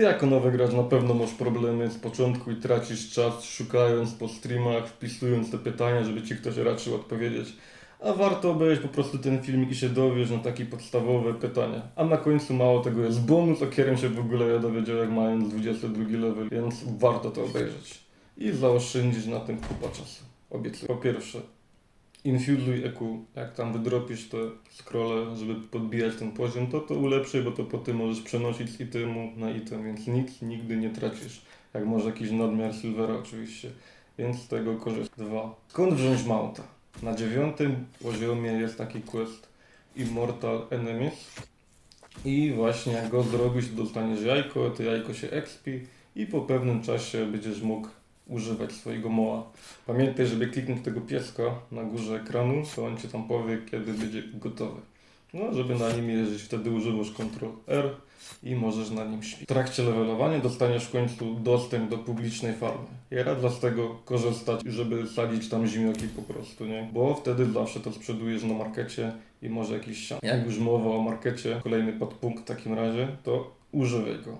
Jako nowy gracz na pewno masz problemy z początku i tracisz czas szukając po streamach, wpisując te pytania, żeby ci ktoś raczył odpowiedzieć. A warto obejrzeć po prostu ten filmik i się dowiesz na takie podstawowe pytania. A na końcu mało tego jest bonus, o którym się w ogóle ja dowiedziałem mając 22 level, więc warto to obejrzeć. I zaoszczędzić na tym kupa czasu. Obiecuję. Po pierwsze, infuzuj EQ. Jak tam wydropisz te scrolle, żeby podbijać ten poziom, to to ulepszyj, bo to potem możesz przenosić z itemu na item, więc nic nigdy nie tracisz. Jak może jakiś nadmiar silvera oczywiście. Więc z tego korzystaj. Dwa. Skąd wziąć mounta? Na dziewiątym poziomie jest taki quest Immortal Enemies. I właśnie jak go zrobisz, dostaniesz jajko, to jajko się expi i po pewnym czasie będziesz mógł używać swojego moła. Pamiętaj, żeby kliknąć tego pieska na górze ekranu, to on Ci tam powie, kiedy będzie gotowy. No, żeby na nim jeździć, wtedy używasz Ctrl R i możesz na nim śpić. W trakcie levelowania dostaniesz w końcu dostęp do publicznej farmy. Ja radzę z tego korzystać, żeby sadzić tam zimioki po prostu, nie? Bo wtedy zawsze to sprzedujesz na markecie i może jakiś sian. Jak już mowa o markecie, kolejny podpunkt w takim razie, to używaj go.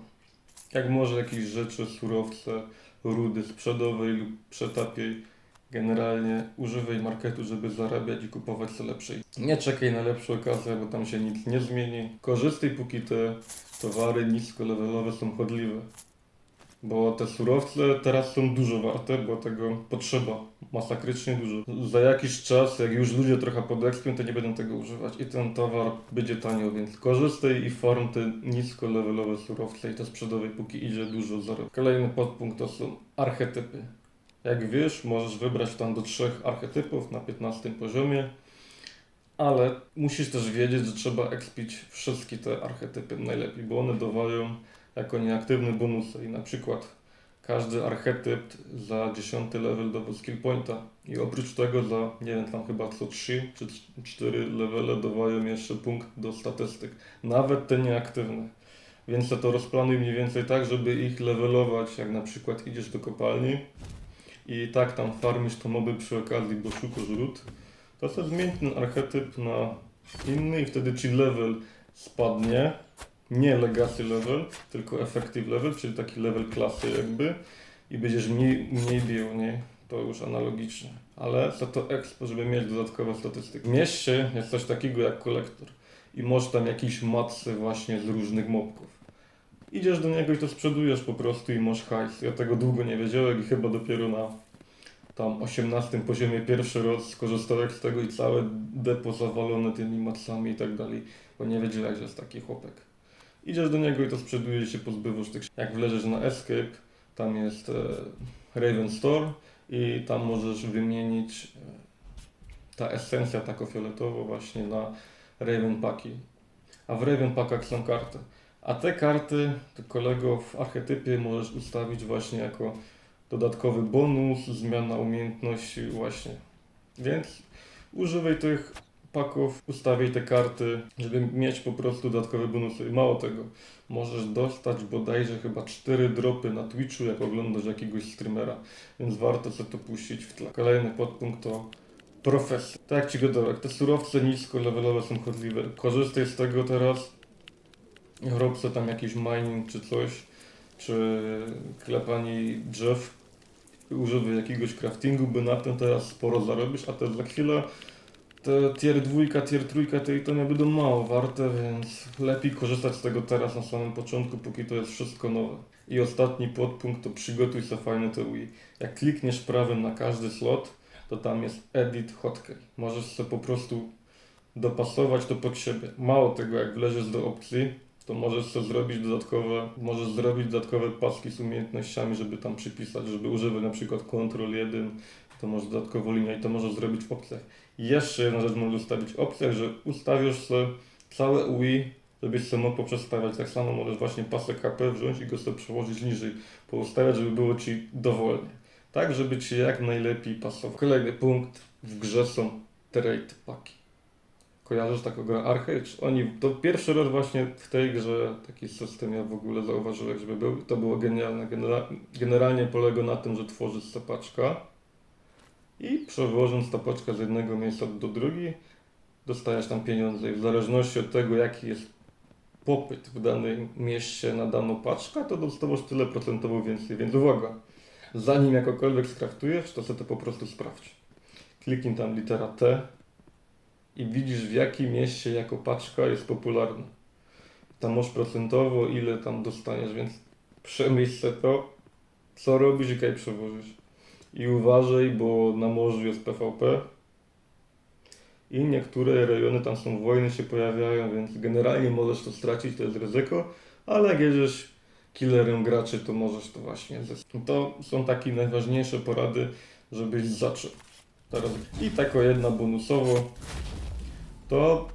Jak może jakieś rzeczy, surowce, rudy sprzedowej lub przetapiej. Generalnie używaj marketu, żeby zarabiać i kupować co lepsze. Nie czekaj na lepszą okazję, bo tam się nic nie zmieni. Korzystaj póki te towary niskolevelowe są chodliwe. Bo te surowce teraz są dużo warte, bo tego potrzeba masakrycznie dużo. Za jakiś czas, jak już ludzie trochę podekspią, to nie będą tego używać i ten towar będzie tanio, więc korzystaj i farm te niskolevelowe surowce i te sprzedawej, póki idzie dużo zarobku. Kolejny podpunkt to są archetypy. Jak wiesz, możesz wybrać tam do trzech archetypów na 15 poziomie, ale musisz też wiedzieć, że trzeba expić wszystkie te archetypy najlepiej, bo one dawają jako nieaktywne bonusy i na przykład każdy archetyp za 10 level dawał skill pointa i oprócz tego za, nie wiem, tam chyba co 3 czy 4 levele dawają jeszcze punkt do statystyk, nawet te nieaktywne. Więc to rozplanuj mniej więcej tak, żeby ich levelować, jak na przykład idziesz do kopalni i tak tam farmisz to moby przy okazji, bo szukasz ród, to sobie zmień ten archetyp na inny i wtedy ci level spadnie. Nie legacy level, tylko effective level, czyli taki level klasy jakby i będziesz mniej, mniej bił, nie? To już analogicznie. Ale za to expo, żeby mieć dodatkowe statystyki. Mieście jest coś takiego jak kolektor i masz tam jakieś matsy właśnie z różnych mobków. Idziesz do niego i to sprzedujesz po prostu i masz hajs. Ja tego długo nie wiedziałem i chyba dopiero na tam 18 poziomie pierwszy raz skorzystałem z tego i całe depo zawalone tymi matsami i tak dalej, bo nie wiedziałem, że jest taki chłopek. Idziesz do niego i to sprzeduje się, pozbywasz tych. Jak wleżesz na Escape, tam jest e, Raven Store i tam możesz wymienić e, ta esencja tako fioletowo właśnie na Raven Paki. A w Raven Packach są karty. A te karty, ty kolego, w archetypie możesz ustawić właśnie jako dodatkowy bonus, zmiana umiejętności właśnie. Więc używaj tych paków, ustawiaj te karty, żeby mieć po prostu dodatkowe bonusy. I mało tego, możesz dostać bodajże chyba 4 dropy na Twitchu, jak oglądasz jakiegoś streamera, więc warto sobie to puścić w tle. Kolejny podpunkt to profesja. Tak jak Ci gadałem, te surowce nisko levelowe są chodliwe. Korzystaj z tego teraz, rób sobie tam jakiś mining czy coś, czy klepanie drzew, używaj jakiegoś craftingu, by na tym teraz sporo zarobisz, a też za chwilę te tier dwójka, tier trójka, te itemy będą mało warte, więc lepiej korzystać z tego teraz na samym początku, póki to jest wszystko nowe. I ostatni podpunkt to przygotuj sobie fajne TUI. Jak klikniesz prawym na każdy slot, to tam jest edit hotkey. Możesz sobie po prostu dopasować to pod siebie. Mało tego, jak wleziesz do opcji, to możesz sobie zrobić dodatkowe, możesz zrobić dodatkowe paski z umiejętnościami, żeby tam przypisać, żeby używać na przykład Ctrl 1, to możesz dodatkowo linię i to możesz zrobić w opcjach. Jeszcze jedna rzecz możesz ustawić w opcjach, że ustawiasz sobie całe UI, żebyś sobie mógł poprzestawiać. Tak samo możesz właśnie pasek HP wziąć i go sobie przełożyć niżej, poustawiać, żeby było Ci dowolnie. Tak, żeby Ci jak najlepiej pasował. Kolejny punkt, w grze są trade paki. Kojarzysz taką grę Arcade? Oni, to pierwszy raz właśnie w tej grze taki system ja w ogóle zauważyłem, żeby był. To było genialne. Genera generalnie polega na tym, że tworzysz sapaczka i przewożąc tapaczkę z jednego miejsca do drugiego, dostajesz tam pieniądze i w zależności od tego, jaki jest popyt w danym mieście na daną paczkę, to dostawasz tyle procentowo więcej. Więc uwaga, zanim jakokolwiek skraftujesz, to sobie to po prostu sprawdź. Kliknij tam litera T i widzisz w jakim mieście jako paczka jest popularna. Tam masz procentowo ile tam dostaniesz, więc przemyśl to, co robisz i kaj przewozisz. I uważaj, bo na morzu jest PVP i niektóre rejony tam są wojny się pojawiają, więc generalnie możesz to stracić, to jest ryzyko, ale jak jedziesz killerem graczy, to możesz to właśnie zyskać. To są takie najważniejsze porady, żebyś zaczął. Teraz i tako jedna bonusowo, to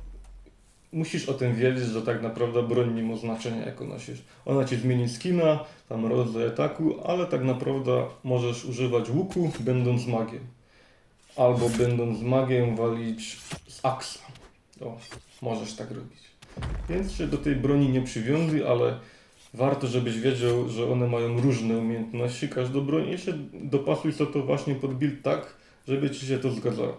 musisz o tym wiedzieć, że tak naprawdę broń nie ma znaczenia, jaką nosisz. Ona ci zmieni skina, tam rodzaj ataku, ale tak naprawdę możesz używać łuku, będąc magiem. Albo będąc magiem walić z aksa. O, możesz tak robić. Więc się do tej broni nie przywiązuj, ale warto, żebyś wiedział, że one mają różne umiejętności, każda broń i się dopasuj sobie to właśnie pod build tak, żeby ci się to zgadzało.